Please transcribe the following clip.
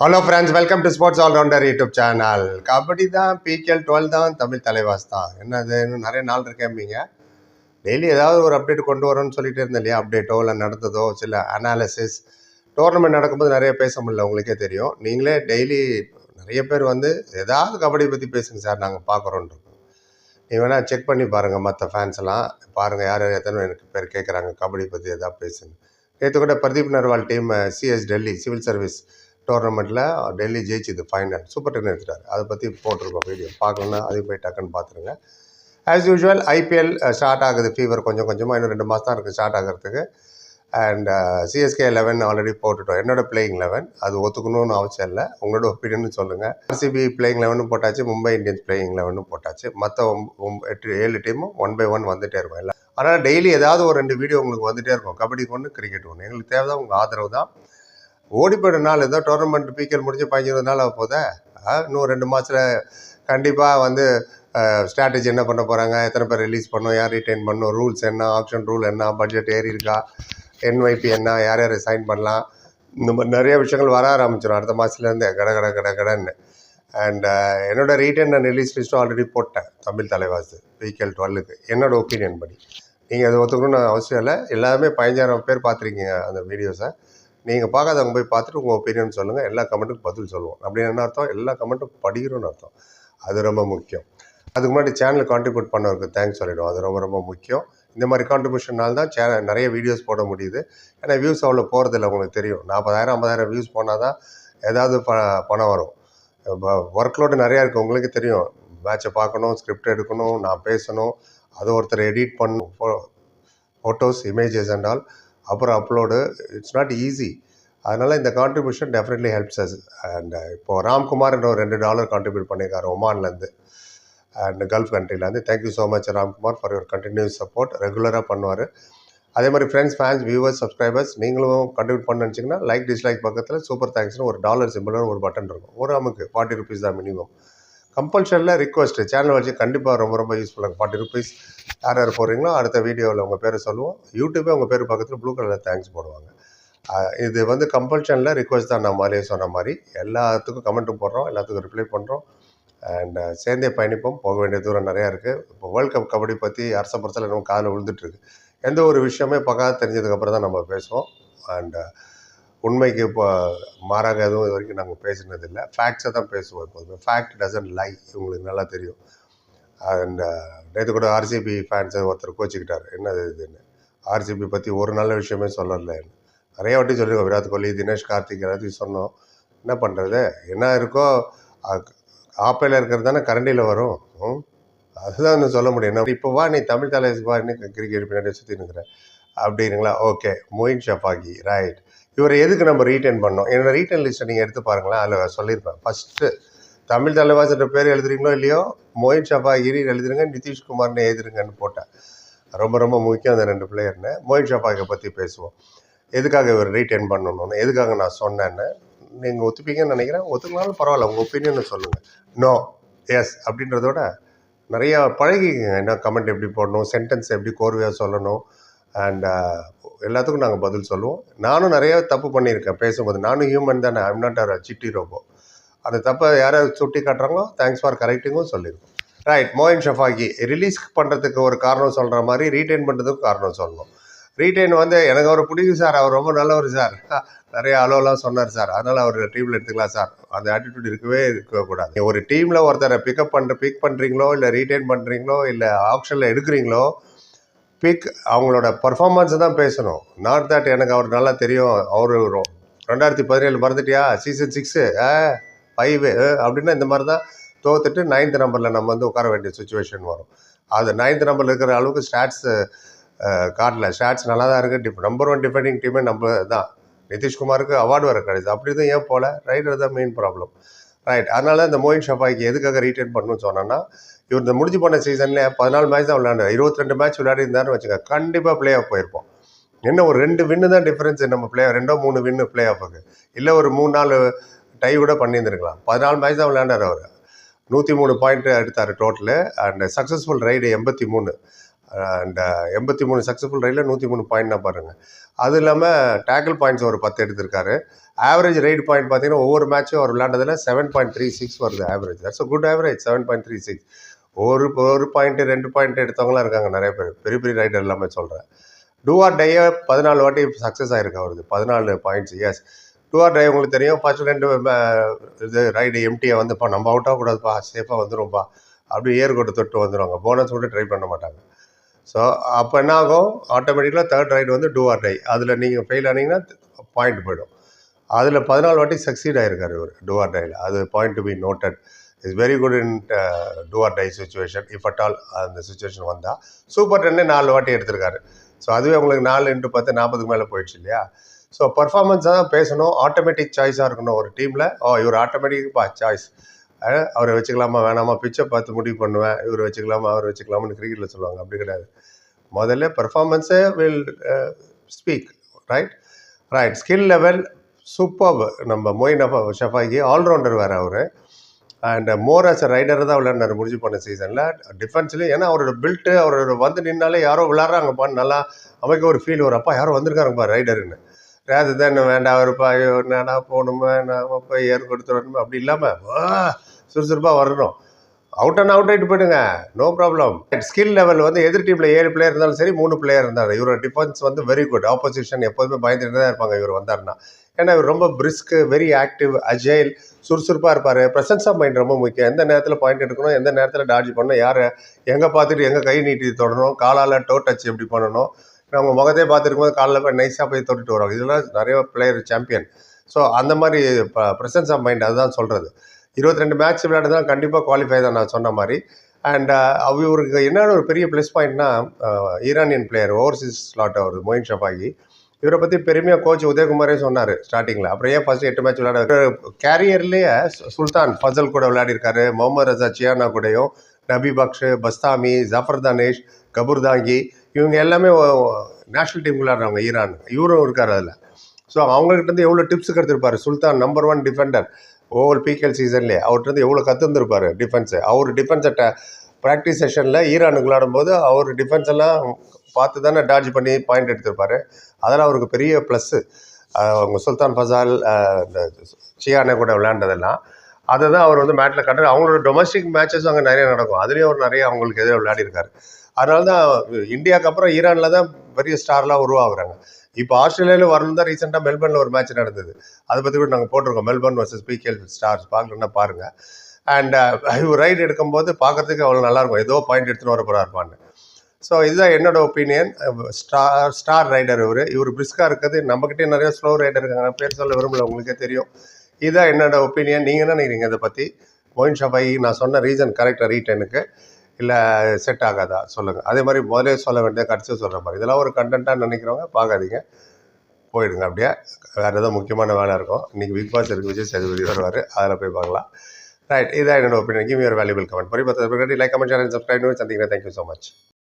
Hello friends welcome to sports allrounder YouTube channel kabaddi தான் PKL twelve தான் தமிழ் தலைவாஸ் தான். என்னது இன்னும் நிறைய நாள் இருக்கேன்பீங்க டெய்லி ஏதாவது ஒரு அப்டேட் கொண்டு வரோம்னு சொல்லிட்டு இருந்தேன் இல்லையா? அப்டேட்டோ இல்லை நடந்ததோ சில அனாலிசிஸ் டோர்னமெண்ட் நடக்கும்போது நிறைய பேச முடியல உங்களுக்கே தெரியும். நீங்களே டெய்லி நிறைய பேர் வந்து ஏதாவது கபடி பற்றி பேசுங்க சார் நாங்கள் பார்க்குறோன்ட்டு நீ வேணால் செக் பண்ணி பாருங்கள் மற்ற ஃபேன்ஸ் எல்லாம். பாருங்கள் யார் யார் எத்தனை எனக்கு பேர் கேட்குறாங்க கபடி பற்றி எதாவது பேசுங்க. நேற்று கூட Pradeep Narwal team CS Delhi civil service டோர்னமெண்ட்டில் Delhi ஜெயிச்சுது ஃபைனல் சூப்பர் டென் எடுத்துட்டார். அதை பற்றி போட்டிருக்கோம் வீடியோ பார்க்கணுன்னா அதையும் போய் டக்குன்னு பார்த்துருங்க. ஆஸ் யூஷுவல் ஐபிஎல் ஸ்டார்ட் ஆகுது. ஃபீவர் கொஞ்சம் கொஞ்சமாக இன்னும் ரெண்டு மாதம் தான் இருக்குது ஸ்டார்ட் ஆகிறதுக்கு. அண்ட் சிஎஸ்கே லெவன் ஆல்ரெடி போட்டுட்டோம். என்னோட பிளேயிங் லெவன் அது ஒத்துக்கணும்னு அவசியம் இல்லை. உங்களோட ஒப்பீனியன் சொல்லுங்கள் ஆர்சிபி பிளேயிங் லெவனும் போட்டாச்சு. மும்பை இந்தியன்ஸ் பிளேயிங் லெவனும் போட்டாச்சு. மற்ற எட்டு ஏழு டீமும் ஒன் பை ஒன் வந்துகிட்டே இருக்கும். எல்லாம் அதனால் டெய்லி ஏதாவது ஒரு ரெண்டு வீடியோ உங்களுக்கு வந்துகிட்டே இருக்கும். கபடி ஒன்று கிரிக்கெட் ஒன்று எங்களுக்கு தேவை தான் உங்கள் ஆதரவு தான். ஓடி போயிடும் நாள் ஏதோ டோர்னமெண்ட் பிகேல் முடிஞ்சு பதினஞ்சு நாள் ஆக போதே இன்னும் ரெண்டு மாதத்தில் கண்டிப்பாக வந்து ஸ்ட்ராட்டஜி என்ன பண்ண போகிறாங்க எத்தனை பேர் ரிலீஸ் பண்ணணும்? யார் ரிட்டைன் பண்ணணும்? ரூல்ஸ் என்ன? ஆப்ஷன் ரூல் என்ன? பட்ஜெட் ஏறி இருக்கா? என்ஒய்பி என்ன? யார் யார் சைன் பண்ணலாம்? இந்த மாதிரி நிறைய விஷயங்கள் வர ஆரம்பிச்சிடும் அடுத்த மாதத்துலேருந்து கட கட கட கடன்னு. அண்ட் என்னோடய ரீட்டன் நான் ரிலீஸ் லிஸ்ட்டும் ஆல்ரெடி போட்டேன் தமிழ் தலைவாசு பிகேல் டுவெல்லுக்கு என்னோடய ஒப்பீனியன் படி. நீங்கள் அதை ஒத்துக்கணும்னு அவசியம் இல்லை. எல்லாருமே பதினஞ்சாயிரம் பேர் பார்த்துருக்கீங்க அந்த வீடியோஸை நீங்கள் பார்க்காதவங்க போய் பார்த்துட்டு உங்கள் ஒப்பீனியன் சொல்லுங்கள் எல்லா கமெண்ட்டுக்கும் பதில் சொல்லுவோம். அப்படின்னு என்ன அர்த்தம்? எல்லா கமெண்ட்டும் படிக்கிறோன்னு அர்த்தம். அது ரொம்ப முக்கியம். அதுக்கு முன்னாடி சேனல் கான்ட்ரிபியூட் பண்ணவருக்கு தேங்க்ஸ் சொல்லிவிடும் அது ரொம்ப ரொம்ப முக்கியம். இந்த மாதிரி கான்ட்ரிபியூஷனால் தான் சேனல் நிறைய வீடியோஸ் போட முடியுது. ஏன்னா வியூஸ் அவ்வளோ போகிறதில்ல உங்களுக்கு தெரியும். நாற்பதாயிரம் ஐம்பதாயிரம் வியூஸ் போனால் தான் ஏதாவது ப பணம் வரும். ஒர்க் லோடு நிறையா இருக்குது உங்களுக்கு தெரியும். மேட்சை பார்க்கணும் ஸ்கிரிப்ட் எடுக்கணும் நான் பேசணும். அது ஒருத்தர் எடிட் பண்ணணும் ஃபோட்டோஸ் இமேஜஸ் அண்ட் ஆல் அப்புறம் அப்லோடு இட்ஸ் நாட் ஈஸி அதனால் இந்த contribution definitely helps us and இப்போது ராம்குமார் என்ற ஒரு ரெண்டு டாலர் கான்ட்ரிபியூட் பண்ணியிருக்காரு ஒமான்லேருந்து and gulf கண்ட்ரிலேருந்து thank you so much Ramkumar for your continuous support ரெகுலராக பண்ணுவார். அதே மாதிரி ஃப்ரெண்ட்ஸ் ஃபேன்ஸ் வியூவர்ஸ் சப்ஸ்கிரைபர்ஸ் நீங்களும் கண்டினியூட் பண்ண நினச்சிங்கன்னா லைக் டிஸ்லைக் பக்கத்தில் சூப்பர் தேங்க்ஸ்னு ஒரு டாலர் சிம்பிளான ஒரு பட்டன் இருக்கும். ஒரு அமுக்கு ஃபார்ட்டி ருபீஸ் தான் மினிமம் கம்பல்ஷனில் ரிக்வஸ்ட்டு சேனல் வச்சு கண்டிப்பாக ரொம்ப ரொம்ப யூஸ்ஃபுல்லாக ஃபார்ட்டி ருபீஸ் யார் யார் போடுறீங்களோ அடுத்த வீடியோவில் உங்கள் பேரை சொல்லுவோம். யூடியூபே உங்கள் பேர் பக்கத்தில் ப்ளூ கலரில் தேங்க்ஸ் போடுவாங்க. இது வந்து கம்பல்ஷனில் ரிக்வஸ்ட் தான் நான் மாதிரியே சொன்ன மாதிரி. எல்லாத்துக்கும் கமெண்ட்டும் போடுறோம் எல்லாத்துக்கும் ரிப்ளை பண்ணுறோம் அண்ட் சேர்ந்தே பயணிப்போம். போக வேண்டிய தூரம் நிறையா இருக்குது இப்போ வேர்ல்ட் கப் கபடி பற்றி அரசபுரத்தில் நம்ம காதில் விழுந்துட்டுருக்கு எந்த ஒரு விஷயமே பக்கா தெரிஞ்சதுக்கப்புறம் தான் நம்ம பேசுவோம். அண்ட் உண்மைக்கு இப்போ மாறாக எதுவும் இது வரைக்கும் நாங்கள் பேசினதில்லை. ஃபேக்ட்ஸை தான் பேசுவோம் எப்போதுமே ஃபேக்ட் டசன்ட் லை உங்களுக்கு நல்லா தெரியும். அண்ட் uh, நேற்று கூட ஆர்சிபி ஃபேன்ஸை ஒருத்தர் கோச்சிக்கிட்டார். என்னது இதுன்னு ஆர்சிபி பற்றி ஒரு நல்ல விஷயமே சொல்லலை. நிறைய வாட்டி சொல்லியிருக்கோம். விராட் கோலி தினேஷ் கார்த்திக் எல்லாத்தையும் சொன்னோம். என்ன பண்ணுறது என்ன இருக்கோ ஆப்பையில் இருக்கிறது தானே கரண்டியில் வரும். ம்? அதுதான் இன்னும் சொல்ல முடியும். என்ன இப்போ வா நீ தமிழ் தலைவர் வா நீ கிரிக்கெட் பின்னாடி சுற்றி நிற்கிறேன் அப்படிங்களா ஓகே மொயின் ஷஃபாகி. ரைட் இவரை எதுக்கு நம்ம ரீட்டைன் பண்ணோம்? என்னோட ரீட்டன் லிஸ்ட்டை நீங்கள் எடுத்து பாருங்களேன் அதில் சொல்லியிருப்பேன். ஃபஸ்ட்டு தமிழ் தலைவாசன்ற பேர் எழுதுறீங்களோ இல்லையோ மொயின் ஷஃபாகிரி எழுதுருங்க நிதிஷ்குமார்னு எழுதுருங்கன்னு போட்டேன். ரொம்ப ரொம்ப முக்கியம் அந்த ரெண்டு பிளேயர்னு மோயின் ஷஃபாகை பற்றி பேசுவோம். எதுக்காக இவர் ரீட்டைன் பண்ணணும்னு எதுக்காக நான் சொன்னேன்னு நீங்கள் ஒத்துப்பீங்கன்னு நினைக்கிறேன். ஒத்துக்கினாலும் பரவாயில்ல உங்கள் ஒப்பீனியன் சொல்லுங்கள் நோ எஸ் அப்படின்றதோட நிறையா பழகிக்கங்க. என்ன கமெண்ட் எப்படி போடணும் சென்டென்ஸ் எப்படி கோர்வையாக சொல்லணும் அண்ட் uh, எல்லாத்துக்கும் நாங்கள் பதில் சொல்லுவோம். நானும் நிறைய தப்பு பண்ணியிருக்கேன் பேசும்போது. நானும் ஹியூமன் தானே. I'm not a Chitti robot அந்த தப்பை யாராவது சுட்டி காட்டுறாங்களோ தேங்க்ஸ் ஃபார் கரெக்டிங்கும் சொல்லியிருக்கோம். ரைட் மோயின் ஷஃபாகி ரிலீஸ் பண்ணுறதுக்கு ஒரு காரணம் சொல்கிற மாதிரி ரீட்டைன் பண்ணுறதுக்கு காரணம் சொல்லணும். ரீட்டைன் வந்து எனக்கு அவர் பிடிக்கும் சார் அவர் ரொம்ப நல்லவர் சார் நிறைய அளவுலாம் சொன்னார் சார் அதனால் அவர் டீமில் எடுத்துக்கலாம் சார் அந்த ஆட்டிடியூட் இருக்கவே இருக்கக்கூடாது. ஒரு டீமில் ஒருத்தரை பிக்கப் பண்ணுற பிக் பண்ணுறீங்களோ இல்லை ரீட்டைன் பண்ணுறீங்களோ இல்லை ஆப்ஷனில் எடுக்கிறீங்களோ பிக் அவங்களோட பர்ஃபார்மன்ஸை தான் பேசணும். நாட் தட் எனக்கு அவர் நல்லா தெரியும். அவர் ரெண்டாயிரத்தி பதினேழு மறந்துட்டியா? சீசன் சிக்ஸு ஃபைவு அப்படின்னா இந்த மாதிரி தான் தோத்துட்டு நைன்த் நம்பரில் நம்ம வந்து உட்கார வேண்டிய சுச்சுவேஷன் வரும். அது நைன்த் நம்பரில் இருக்கிற அளவுக்கு ஸ்டாட்ஸ் காட்டல. ஸ்டாட்ஸ் நல்லா தான் இருக்குது டிஃப் நம்பர் ஒன் டிஃபெண்டிங் டீமே நம்ம தான். நிதிஷ்குமாருக்கு அவார்டு வர கிடையாது. அப்படி தான் ஏன் போகல ரைடர் தான் மெயின் ப்ராப்ளம் ரைட் அதனால இந்த மோயின் ஷபாய்க்கு எதுக்காக ரீட்டைன் பண்ணணும்னு சொன்னோன்னா இவர் இந்த முடிஞ்சு போன சீசனில் பதினாலு மேட்ச் தான் விளையாண்டு இருபத்தி ரெண்டு மேட்ச் விளையாடி இருந்தாருன்னு வச்சுக்க கண்டிப்பாக பிளே ஆஃப் போயிருப்போம். என்ன ஒரு ரெண்டு வின்னு தான் டிஃப்ரென்ஸ் நம்ம பிளே ரெண்டோ மூணு வின்னு பிளே ஆஃபுக்கு இல்லை ஒரு மூணு நாலு டை கூட பண்ணியிருந்துருக்கலாம். பதினாலு மேட்ச் தான் விளையாண்டார் அவர். நூற்றி மூணு பாயிண்ட் எடுத்தார் டோட்டலு அண்ட் சக்ஸஸ்ஃபுல் ரைடு எண்பத்தி மூணு. அண்ட் எண்பத்தி மூணு சக்ஸஸ்ஃபுல் ரைடில் நூற்றி மூணு பாயிண்ட்னா பாருங்கள் அது இல்லாமல் டேக்கிள் பாயிண்ட்ஸ் ஒரு பத்து எடுத்திருக்காரு. ஆவரேஜ் ரைடு பாயிண்ட் பார்த்தீங்கன்னா ஒவ்வொரு மேட்சும் அவர் விளையாண்டதில் செவன் பாயிண்ட் த்ரீ சிக்ஸ் வருது average that's a good average seven point three six ஒரு ஒரு பாயிண்ட்டு ரெண்டு பாயிண்ட் எடுத்தவங்களாம் இருக்காங்க நிறைய பேர். பெரிய பெரிய ரைடர் எல்லாமே சொல்கிறேன் டூ ஆர் டையை பதினாலு வாட்டி சக்ஸஸ் ஆகிருக்கு அவருது பதினாலு பாயிண்ட்ஸ் எஸ் டூஆர் டை உங்களுக்கு தெரியும். ஃபர்ஸ்ட் ரெண்டு இது ரைடு எம்டியை வந்துப்பா நம்ம அவுட் ஆகக்கூடாதுப்பா. சேஃபாக வந்துரும்ப்பா அப்படியே ஏர்கோட்டை தொட்டு வந்துடுவாங்க போனஸ் கூட ட்ரை பண்ண மாட்டாங்க. ஸோ அப்போ என்ன ஆகும் ஆட்டோமேட்டிக்கலாக தேர்ட் ரைடு வந்து டூ ஆர் டை அதில் நீங்கள் ஃபெயில் ஆனீங்கன்னா பாயிண்ட் போயிடும். அதில் பதினாலு வாட்டி சக்சீட் ஆகிருக்காரு இவர் டூ ஆர் டையில் அது point to be noted is very good in do or die situation if at all அந்த சுச்சுவேஷன் வந்தால் சூப்பர் டென்னே நாலு வாட்டி எடுத்திருக்காரு. ஸோ அதுவே உங்களுக்கு நாலு இன்ட்டு பத்து நாற்பதுக்கு மேலே போயிடுச்சு இல்லையா? ஸோ பர்ஃபார்மன்ஸாக தான் பேசணும். ஆட்டோமேட்டிக் சாய்ஸாக இருக்கணும் ஒரு டீமில் ஓ இவர் ஆட்டோமேட்டிக்ப்பா சாய்ஸ் அவரை வச்சுக்கலாமா வேணாமா பிச்சை பார்த்து முடிவு பண்ணுவேன். இவர் வச்சுக்கலாமா அவரை வச்சுக்கலாமான்னு கிரிக்கெட்டில் சொல்லுவாங்க. அப்படி கிடையாது. முதல்ல பெர்ஃபார்மன்ஸே will speak right right skill level super நம்ம மொயின் ஷஃபாகி ஆல்ரவுண்டர் வேறு அவர். And more as a raider தான் விளையாண்டார் முடிஞ்சு போன சீசனில் டிஃபென்ஸ்லேயும் ஏன்னா அவரோட பில்ட்டு அவரோட வந்து நின்னாலே யாரோ விளாட்றாங்கப்பா நல்லா அமைக்க ஒரு ஃபீல் வரும். அப்பா யாரோ வந்திருக்காங்கப்பா ரைடருன்னு ரேது தான் வேண்டாம் அவருப்பா ஐயோ என்னடா போகணுமா நான் போய் ஏர் கொடுத்து அப்படி இல்லாமல் வா சுறுசுறுப்பாக வரணும். அவுட் அண்ட் அவுட் ஆகிட்டு போயிடுங்க. நோ ப்ராப்ளம் ஸ்கில் லெவல் வந்து எதிர் டீமில் ஏழு பிளேயர் இருந்தாலும் சரி மூணு பிளேயர் இருந்தார் இவரோட டிஃபென்ஸ் வந்து வெரி குட் ஆப்போசிஷன் எப்போதுமே பயந்துட்டு தான் இருப்பாங்க இவர் வந்தார்னா ஏன்னா இவர் ரொம்ப பிரிஸ்க்கு வெரி ஆக்டிவ் அஜைல் சுறுசுறுப்பாக இருப்பார். ப்ரெசன்ஸ் ஆஃப் மைண்ட் ரொம்ப முக்கியம். எந்த நேரத்தில் பாயிண்ட் எடுக்கணும் எந்த நேரத்தில் டார்ஜ் பண்ணணும் யாரை எங்கே பார்த்துட்டு எங்கே கை நீட்டி தொடணும் காலால் டோ டச் எப்படி பண்ணணும். நம்ம முகத்தையே பார்த்துருக்கும் போது காலில் போய் நைஸாக போய் தொட்டுட்டு வரோம் இதெல்லாம் நிறைய பிளேயர் சாம்பியன் ஸோ அந்த மாதிரி ப்ரெசன்ஸ் ஆஃப் மைண்ட் அதுதான் சொல்கிறது இருபத்தி ரெண்டு மேட்ச் விளையாடுறதுனா கண்டிப்பாக குவாலிஃபை தான் நான் சொன்ன மாதிரி. Uh, அண்ட் இவருக்கு என்னென்ன ஒரு பெரிய ப்ளஸ் பாயிண்ட்னா ஈரானியன் பிளேயர் ஓவர்சீஸ் ஸ்லாட் அவர் மொயின் ஷபாகி இவரை பற்றி பெருமையாக கோச் உதயகுமாரே சொன்னார் ஸ்டார்டிங்கில் அப்புறம் ஏன் ஃபர்ஸ்ட் எட்டு மேட்ச் விளையாட கேரியர்லேயே சுல்தான் ஃபசல் கூட விளையாடிருக்காரு. முகமது ரஜா சியானா கூடயும் நபி பக்ஷ் பஸ்தாமி ஜஃபர் தானேஷ் கபூர்தாங்கி இவங்க எல்லாமே நேஷ்னல் டீம் விளையாடுறவங்க ஈரான். இவரும் இருக்கார் அதில். ஸோ அவங்ககிட்ட இருந்து எவ்வளோ tips கற்றுருப்பாரு Sultan number one defender over PKL சீசன்லேயே அவர்கிட்ட இருந்து எவ்வளோ கற்றுந்துருப்பார் டிஃபென்ஸு அவர் டிஃபென்ஸை ப்ராக்டிஸ் செஷனில் ஈரானுக்கு விளையாடும்போது அவர் டிஃபென்ஸ் எல்லாம் பார்த்து தானே டார்ஜ் பண்ணி பாயிண்ட் எடுத்திருப்பார். அதெல்லாம் அவருக்கு பெரிய ப்ளஸ்ஸு அவங்க சுல்தான் ஃபசால் இந்த சியானே கூட விளையாண்டதெல்லாம். அதை தான் அவர் வந்து மேட்டில் கட்டு அவங்களோட டொமஸ்டிக் மேட்சஸ் அங்கே நிறைய நடக்கும். அதுலேயும் அவர் நிறைய அவங்களுக்கு எதிராக விளையாடிருக்காரு. அதனால தான் இந்தியாவுக்கு அப்புறம் ஈரானில் தான் பெரிய ஸ்டார்லாம் உருவாகுறாங்க. இப்போ ஆஸ்திரேலியாவில் வரணும் தான் ரீசெண்டாக மெல்பர்னில் ஒரு மேட்ச் நடந்தது. அதை பற்றி கூட நாங்கள் போட்டிருக்கோம். மெல்பர்ன் வர்சஸ் பிகேஎல் ஸ்டார்ஸ் பார்க்கலன்னா பாருங்கள் அண்ட் இவர் ரைடு எடுக்கும்போது பார்க்குறதுக்கு அவ்வளோ நல்லாயிருக்கும் ஏதோ பாயிண்ட் எடுத்துன்னு வர போகிறா இருப்பான்னு ஸோ இதுதான் என்னோட ஒப்பீனியன் ஸ்டார் ஸ்டார் ரைடர் இவர். இவர் பிரிஸ்காக இருக்கிறது. நம்மக்கிட்டே நிறைய ஸ்லோ ரைடர் இருக்காங்க. நான் பேர் சொல்ல விரும்பல. உங்களுக்கே தெரியும். இதுதான் என்னோட ஒப்பீனியன் நீங்கள் என்ன நினைக்கிறீங்க? இதை பற்றி மோயின் ஷபாய் நான் சொன்ன ரீசன் கரெக்டாக ரீட்டனுக்கு இல்லை செட் ஆகாதா? சொல்லுங்கள் அதே மாதிரி முதலே சொல்ல வேண்டிய கடைசியாக சொல்கிற மாதிரி. இதெல்லாம் ஒரு கண்டென்ட்டாக நினைக்கிறவங்க பார்க்காதீங்க. போயிடுங்க அப்படியே. வேறு ஏதோ முக்கியமான வேலை இருக்கும். இன்றைக்கி பிக் பாஸ் இருக்குது விஜய் சேதுபதி வருவார். அதில் போய் பார்க்கலாம். ரைட் இதான் என்னோட opinion give your valuable comment பரி பத்து லைக் கமெண்ட் சேனல் சப்ஸ்கிரைப் சந்திக்கிறேன். Thank you so much